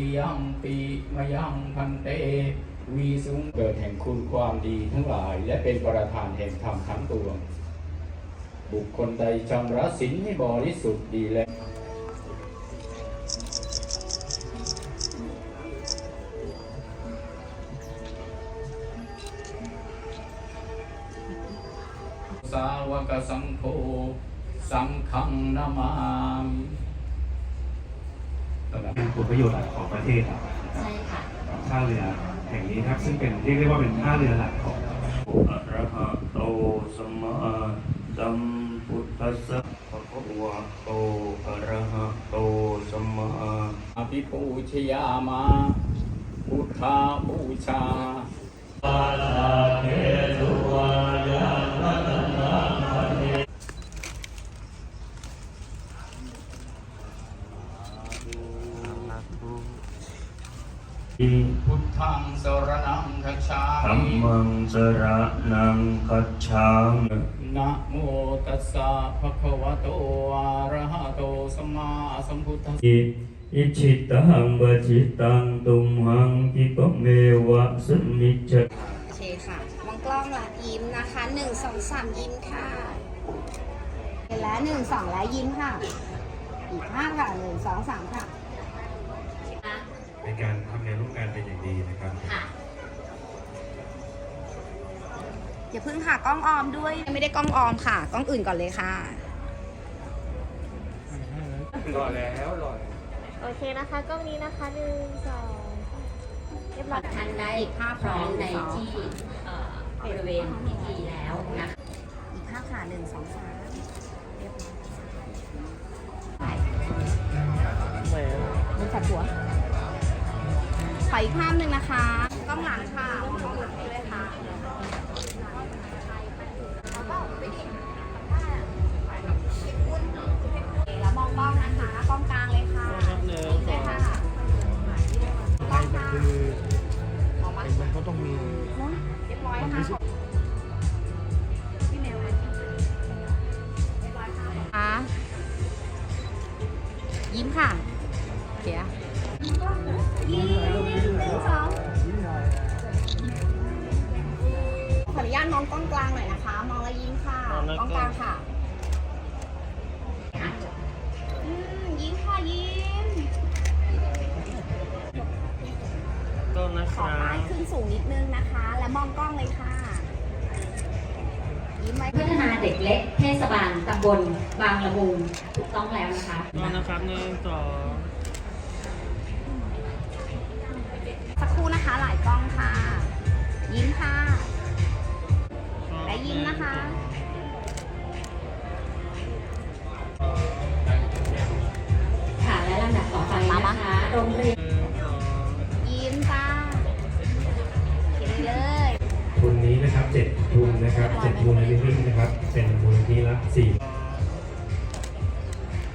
ติยัมปีมยังพันเต วีสุงเกิดแห่งคุณความดีทั้งหลาย และเป็นประธานแห่งธรรมทั้งปวงบุคคลใดชำระศีลให้บริสุทธิ์ดีแล้วสาวกสังโฆสังฆังนามามิเป็น ผลประโยชน์หลักของประเทศครับใช่ค่ะท่าเรือแห่งนี้ครับซึ่งเป็นเรียกได้ว่าเป็นท่าเรือหลักของอะระหะโตสัมมาสัมพุทธัสสะภะคะวะโตอะระหะโตสัมมาอภิปูชยามาพุทธาบูชาอิ พุทธังสรณังคัจฉาธัมมิมังสระนังคัจฉามินะโมตัสสะภะคะวะโตอะระหะโตสัมมาสัมพุทธัสสะอิอิชิตังบจิตังตุมหังกิปะเมวะสมิจจโอเคค่ะมองกล้องละยิ้มนะคะหนึ่งสองสามยิ้มค่ะเสร็จแล้วหนึ่งสองแล้วยิ้มค่ะ อีกห้าค่ะหนึ่งสองสามค่ะ ในการทำงานร่วมกันเป็นอย่างดีนะครับค่ะอย่าเพิ่งค่ะกล้องออมด้วยไม่ได้กล้องออมค่ะกล้องอื่นก่อนเลยค่ะโอเคนะคะกล้องนี้นะคะหนึ่งสองเรียบร้อยท่านได้พร้อมในที่เอ่อบริเวณพิธีแล้วนะคะอีกห้าค่ะหนึ่งสองสามเรียบร้อยมือจับหัว ขออีกภาพหนึ่งนะคะกล้องหลังค่ะกล้องหลังด้วยค่ะแล้วมองกล้องนะคะกล้องกลางเลยค่ะเลยค่ะกล้องค่ะมองมามันก็ต้องมีเรียบร้อยค่ะ องกล้องเลยค่ะยิ้มไว้พัฒนาเด็กเล็กเทศบาลตำบลบางละมุงถูกต้องแล้วนะคะต้นนะครับหนึ่งสอง นิธินะครับ เป็นมูลนิธิละสี่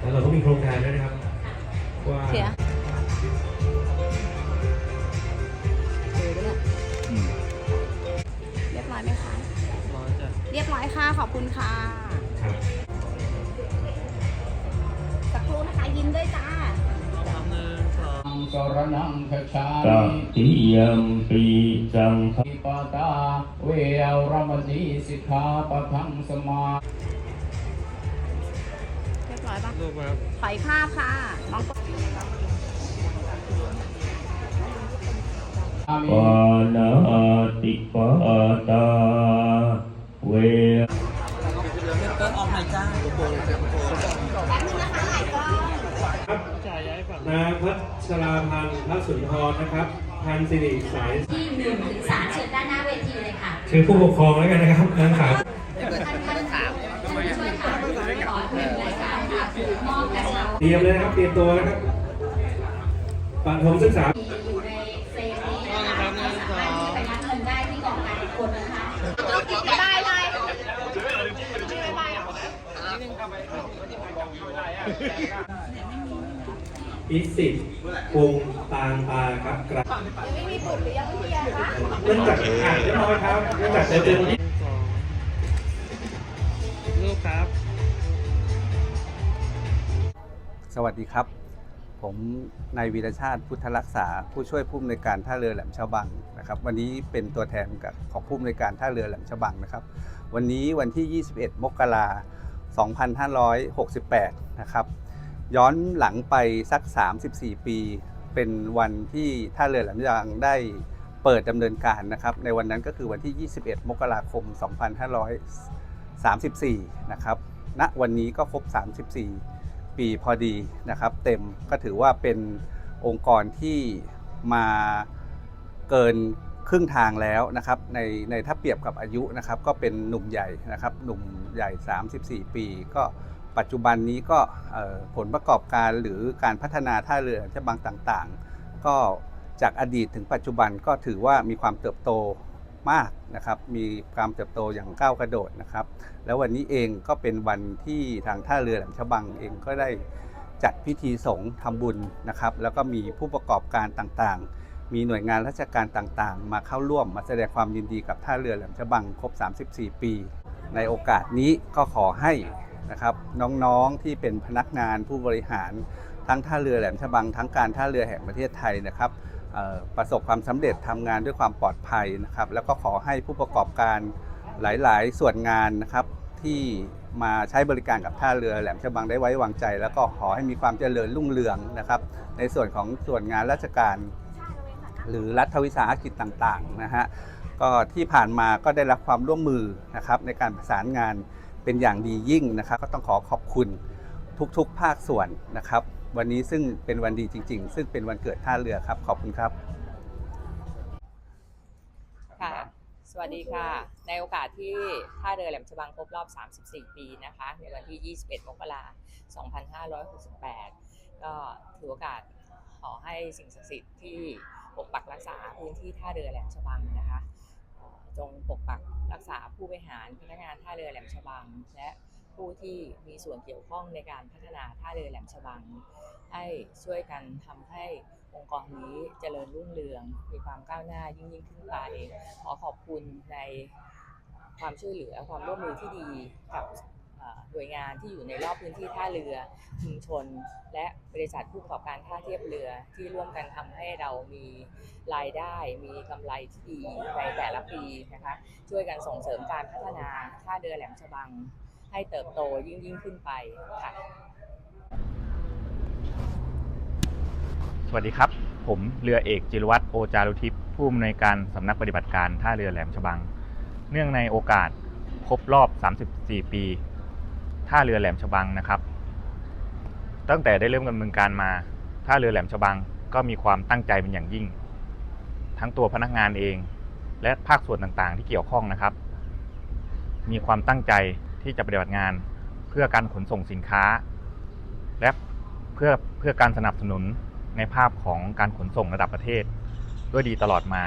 แล้วเราก็มีโครงการด้วยนะครับ ว่าเขียเรียบร้อยไหมคะ เรียบร้อยค่ะ ขอบคุณค่ะ ครับ สักครู่นะคะ ยิ้มด้วยจ้าอัง สรณังคัจฉาตมิติยัมปีจังคอิปตาเวรมณีสิกขาปะทังสมาเรียบร้อยปะถอยภาพค่ะมองกล้องมิปานาติปาตาเวแป๊บนึงนะคะหลายกล้อง นางพัชราพันธ์พระสุนทรนะครับ พันสิริสายที่หนึ่งถึงสามเชิญด้านหน้าเวทีเลยค่ะชื่อผู้ปกครองแล้วกันนะครับนางสาวท่านท่านถามช่วยถามขอหนึ่งรายการค่ะมอบกระเช้าเตรียมเลยนะครับเตรียมตัวนะครับปัถมศึกษาที่อยู่ในเฟรมนี้นะคะสามารถที่ไปรับเงินได้ที่กองการอีกคนนะคะไม่ได้เลยอิ สิตวงศ์ตางตาครับกระไม่มีปุ่มหรือยังไม่มีอะคะเนื่องจากอ่านเรียบร้อยครับเนื่องจากจะเจอวันที่รูปครับ สวัสดีครับ ผมนายวีรชาติพุทธรักษา ผู้ช่วยผู้อำนวยการท่าเรือแหลมฉบังนะครับ วันนี้เป็นตัวแทนกับของผู้อำนวยการท่าเรือแหลมฉบังนะครับ วันนี้วันที่ 21 มกราคม2568 นะครับ ย้อนหลังไปสัก 34 ปี เป็นวันที่ท่าเรือแหลมฉบังได้เปิดดำเนินการนะครับ ในวันนั้นก็คือวันที่ 21 มกราคม 2534 นะครับณวันนี้ก็ครบ 34 ปีพอดีนะครับ เต็มก็ถือว่าเป็นองค์กรที่มาเกินครึ่งทางแล้วนะครับในในถ้าเปรียบกับอายุนะครับก็เป็นหนุ่มใหญ่นะครับหนุ่มใหญ่ 34 ปีก็ ปัจจุบันนี้ก็ผลประกอบการหรือการพัฒนาท่าเรือจะบางต่างๆ ก็จากอดีตถึงปัจจุบันก็ถือว่ามีความเติบโตมากนะครับมีความเติบโตอย่างก้าวกระโดดนะครับ แล้ววันนี้เองก็เป็นวันที่ทางท่าเรือแหลมฉบังเองก็ได้จัดพิธีสงฆ์ทำบุญนะครับ แล้วก็มีผู้ประกอบการต่างๆ มีหน่วยงานราชการต่างๆ มาเข้าร่วมมาแสดงความยินดีกับท่าเรือแหลมฉบังครบ 34 ปี ในโอกาสนี้ก็ขอให้ นะครับน้องๆที่เป็นพนักงานผู้บริหารทั้งท่าเรือแหลมฉบังทั้งการท่าเรือแห่งประเทศไทยนะครับประสบความสำเร็จทำงานด้วยความปลอดภัยนะครับ แล้วก็ขอให้ผู้ประกอบการหลาย ๆ ส่วนงานนะครับที่มาใช้บริการกับท่าเรือแหลมฉบังได้ไว้วางใจ แล้วก็ขอให้มีความเจริญรุ่งเรืองนะครับ ในส่วนของส่วนงานราชการ หรือรัฐวิสาหกิจต่าง ๆ นะฮะก็ที่ผ่านมาก็ได้รับความร่วมมือนะครับในการประสานงาน เป็นอย่างดียิ่งนะครับ ก็ต้องขอขอบคุณทุกๆ ภาคส่วนนะครับ วันนี้ซึ่งเป็นวันดีจริง ๆ ซึ่งเป็นวันเกิดท่าเรือครับ ขอบคุณครับ ค่ะ สวัสดีค่ะ ในโอกาสที่ท่าเรือแหลมฉบังครบรอบ 34 ปีนะคะ ในวันที่ 21 มกราคม 2568 ก็ถือโอกาสขอให้สิ่งศักดิ์สิทธิ์ที่ปกปักรักษาพื้นที่ท่าเรือแหลมฉบังนะคะ จงปกปักรักษาผู้บริหารพนักงานท่าเรือแหลมฉบัง และผู้ที่มีส่วนเกี่ยวข้องในการพัฒนาท่าเรือแหลมฉบัง ให้ช่วยกันทำให้องค์กรนี้เจริญรุ่งเรือง มีความก้าวหน้ายิ่งยิ่งขึ้นไป ขอขอบคุณในความช่วยเหลือความร่วมมือที่ดีกับ หน่วยงานที่อยู่ในรอบพื้นที่ท่าเรือชุมชน และบริษัทผู้ประกอบการท่าเทียบเรือที่ร่วมกันทำให้เรามีรายได้ มีกำไรที่ดีในแต่ละปีนะคะช่วยกันส่งเสริมการพัฒนาท่าเรือแหลมฉบัง ให้เติบโตยิ่งยิ่งขึ้นไปค่ะสวัสดีครับ ผมเรือเอกจิรวัตรโอจารุทิพย์ผู้อำนวยการสำนักปฏิบัติการท่าเรือแหลมฉบัง เนื่องในโอกาสครบรอบ 34 ปี ท่าเรือแหลมฉบังนะครับ ตั้งแต่ได้เริ่มดำเนินการมาท่าเรือแหลมฉบังก็มีความตั้งใจเป็นอย่างยิ่ง ทั้งตัวพนักงานเอง และภาคส่วนต่างๆ ที่เกี่ยวข้องนะครับ มีความตั้งใจที่จะปฏิบัติงานเพื่อการขนส่งสินค้า และเพื่อเพื่อการสนับสนุนในภาพของการขนส่งระดับประเทศ ด้วยดีตลอดมา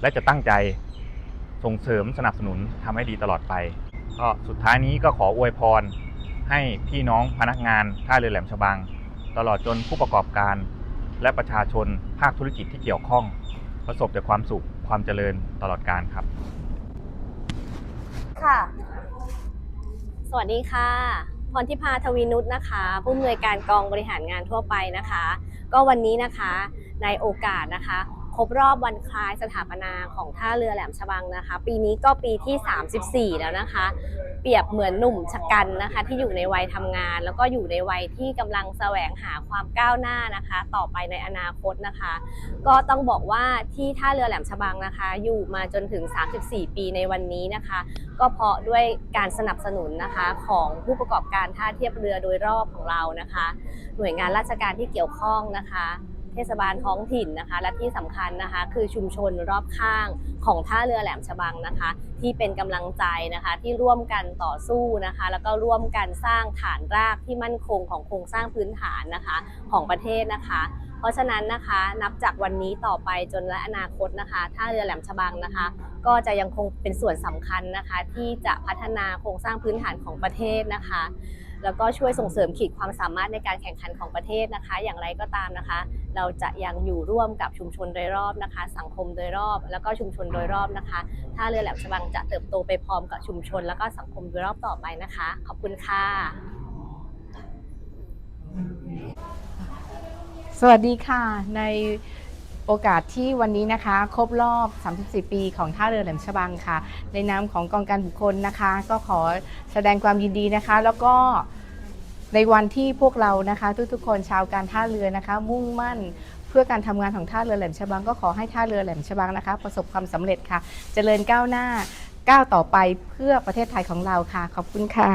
และจะตั้งใจส่งเสริมสนับสนุนทำให้ดีตลอดไป ก็สุดท้ายนี้ก็ขออวยพร ให้พี่น้องพนักงานท่าเรือแหลมฉบัง ตลอดจนผู้ประกอบการ และประชาชนภาคธุรกิจที่เกี่ยวข้อง ประสบแต่ความสุขความเจริญตลอดการครับ ค่ะ สวัสดีค่ะ พรทิพาทวีนุชนะคะ ผู้อำนวยการกองบริหารงานทั่วไปนะคะ ก็วันนี้นะคะในโอกาสนะคะ ครบรอบวันคล้ายสถาปนาของท่าเรือแหลมฉบังนะคะ ปีนี้ก็ปีที่ 34 แล้วนะคะ เปรียบเหมือนหนุ่มชะกันนะคะ ที่อยู่ในวัยทำงาน แล้วก็อยู่ในวัยที่กำลังแสวงหาความก้าวหน้านะคะ ต่อไปในอนาคตนะคะ ก็ต้องบอกว่าที่ท่าเรือแหลมฉบังนะคะ อยู่มาจนถึง 34 ปีในวันนี้นะคะ ก็เพราะด้วยการสนับสนุนนะคะของผู้ประกอบการท่าเทียบเรือโดยรอบของเรานะคะ หน่วยงานราชการที่เกี่ยวข้องนะคะ เทศบาลท้องถิ่นนะคะ และที่สำคัญนะคะ คือชุมชนรอบข้างของท่าเรือแหลมฉบังนะคะ ที่เป็นกำลังใจนะคะที่ร่วมกันต่อสู้นะคะ แล้วก็ร่วมกันสร้างฐานรากที่มั่นคงของโครงสร้างพื้นฐานนะคะของประเทศนะคะเพราะฉะนั้นนะคะนับจากวันนี้ต่อไปจนและอนาคตนะคะท่าเรือแหลมฉบังนะคะ ก็จะยังคงเป็นส่วนสำคัญนะคะ ที่จะพัฒนาโครงสร้างพื้นฐานของประเทศนะคะ แล้วก็ช่วยส่งเสริมขีดความสามารถในการแข่งขันของประเทศนะคะ อย่างไรก็ตามนะคะ เราจะยังอยู่ร่วมกับชุมชนโดยรอบนะคะ สังคมโดยรอบ แล้วก็ชุมชนโดยรอบนะคะท่าเรือแหลมฉบังจะเติบโตไปพร้อมกับชุมชน แล้วก็สังคมโดยรอบต่อไปนะคะ ขอบคุณค่ะ สวัสดีค่ะใน โอกาสที่วันนี้นะคะ ครบรอบ 34 ปีของท่าเรือแหลมฉบังค่ะ ในนามของกองการบุคคลนะคะ ก็ขอแสดงความยินดีนะคะ แล้วก็ในวันที่พวกเรานะคะ ทุกๆ คนชาวการท่าเรือนะคะ มุ่งมั่นเพื่อการทำงานของท่าเรือแหลมฉบังก็ขอให้ท่าเรือแหลมฉบังนะคะ ประสบความสำเร็จค่ะ เจริญก้าวหน้าก้าวต่อไปเพื่อประเทศไทยของเราค่ะ ขอบคุณค่ะ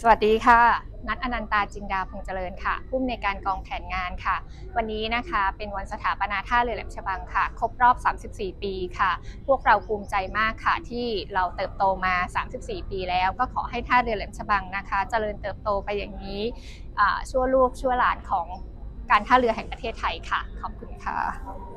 สวัสดีค่ะ นัทอนันตาจินดาพงษ์เจริญค่ะผู้อำนวยการกองแผนงานค่ะ วันนี้นะคะเป็นวันสถาปนาท่าเรือแหลมฉบังค่ะ ครบรอบ 34 ปีค่ะ พวกเราภูมิใจมากค่ะที่เราเติบโตมา 34 ปีแล้ว ก็ขอให้ท่าเรือแหลมฉบังนะคะ เจริญเติบโตไปอย่างนี้ชั่วลูกชั่วหลานของการท่าเรือแห่งประเทศไทยค่ะ ขอบคุณค่ะ